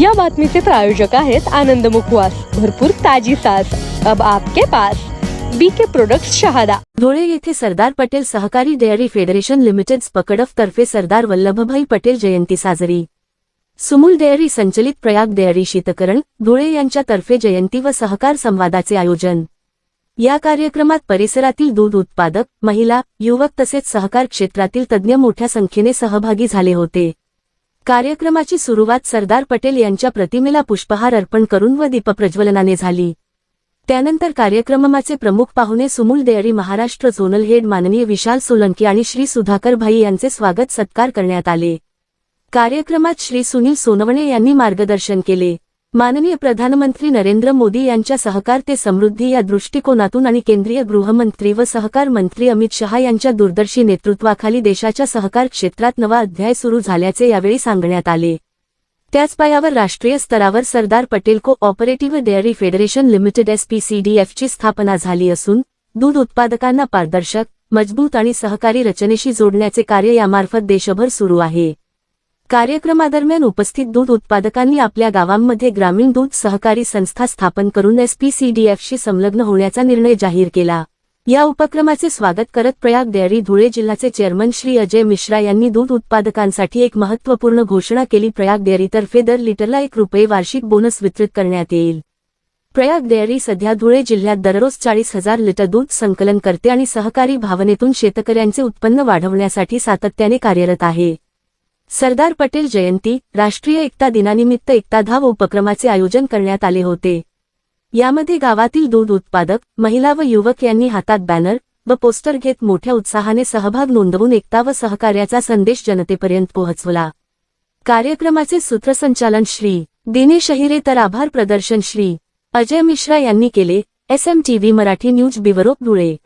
या बातमीचे प्रायोजक आहेत आनंद मुखवास. भरपूर ताजी सास अब आपके पास बीके प्रोडक्ट शहादा. धुळे येथे सरदार पटेल सहकारी डेअरी फेडरेशन लिमिटेड पकडफ तर्फे सरदार वल्लभभाई पटेल जयंती साजरी. सुमूल डेअरी संचलित प्रयाग डेअरी शीतकरण धुळे यांच्यातर्फे जयंती व सहकार संवादाचे आयोजन. या कार्यक्रमात परिसरातील दूध उत्पादक महिला युवक तसेच सहकार क्षेत्रातील तज्ज्ञ मोठ्या संख्येने सहभागी झाले होते. कार्यक्रमाची सुरुवात सरदार पटेल यांच्या प्रतिमेला पुष्पहार अर्पण करून व दीपप्रज्वलनाने झाली. त्यानंतर कार्यक्रमाचे प्रमुख पाहुणे Sumul dairy Maharashtra zonal head माननीय विशाल सोलंकी आणि श्री सुधाकर भाई यांचे स्वागत सत्कार करण्यात आले. कार्यक्रमात श्री सुनील सोनवणे यांनी मार्गदर्शन केले. माननीय प्रधानमंत्री नरेंद्र मोदी यांच्या सहकार ते समृद्धी या दृष्टिकोनातून आणि केंद्रीय गृहमंत्री व सहकार मंत्री अमित शहा यांच्या दूरदर्शी नेतृत्वाखाली देशाच्या सहकार क्षेत्रात नवा अध्याय सुरू झाल्याचे यावेळी सांगण्यात आले. त्याच पायावर राष्ट्रीय स्तरावर Sardar Patel cooperative dairy federation limited एसपीसीडीएफची स्थापना झाली असून दूध उत्पादकांना पारदर्शक मजबूत आणि सहकारी रचनेशी जोडण्याचे कार्य यामार्फत देशभर सुरू आहे. कार्यक्रमादरम्यान उपस्थित दूध उत्पादकांनी आपल्या गावांमध्ये ग्रामीण दूध सहकारी संस्था स्थापन करून एसपीसीडीएफशी संलग्न होण्याचा निर्णय जाहीर केला. या उपक्रमाचे स्वागत करत प्रयाग डेअरी धुळे जिल्ह्याचे चेअरमन श्री अजय मिश्रा यांनी दूध उत्पादकांसाठी एक महत्त्वपूर्ण घोषणा केली. प्रयाग डेअरीतर्फे दर लिटरला एक रुपये वार्षिक बोनस वितरित करण्यात येईल. प्रयाग डेअरी सध्या धुळे जिल्ह्यात दररोज चाळीस हजार लिटर दूध संकलन करते आणि सहकारी भावनेतून शेतकऱ्यांचे उत्पन्न वाढवण्यासाठी सातत्याने कार्यरत आहे. सरदार पटेल जयंती राष्ट्रीय एकता दिनानिमित्त एकता धाव उपक्रमाचे आयोजन करण्यात आले होते. यामध्ये गावातील दूध उत्पादक महिला व युवक यांनी हातात बॅनर व पोस्टर घेत मोठ्या उत्साहाने सहभाग नोंदवून एकता व सहकार्याचा संदेश जनतेपर्यंत पोहोचवला. कार्यक्रमाचे सूत्रसंचालन श्री. दिनेश अहिरे तर आभार प्रदर्शन श्री. अजय मिश्रा यांनी केले. S M TV Marathi news बिवरोप Dhule.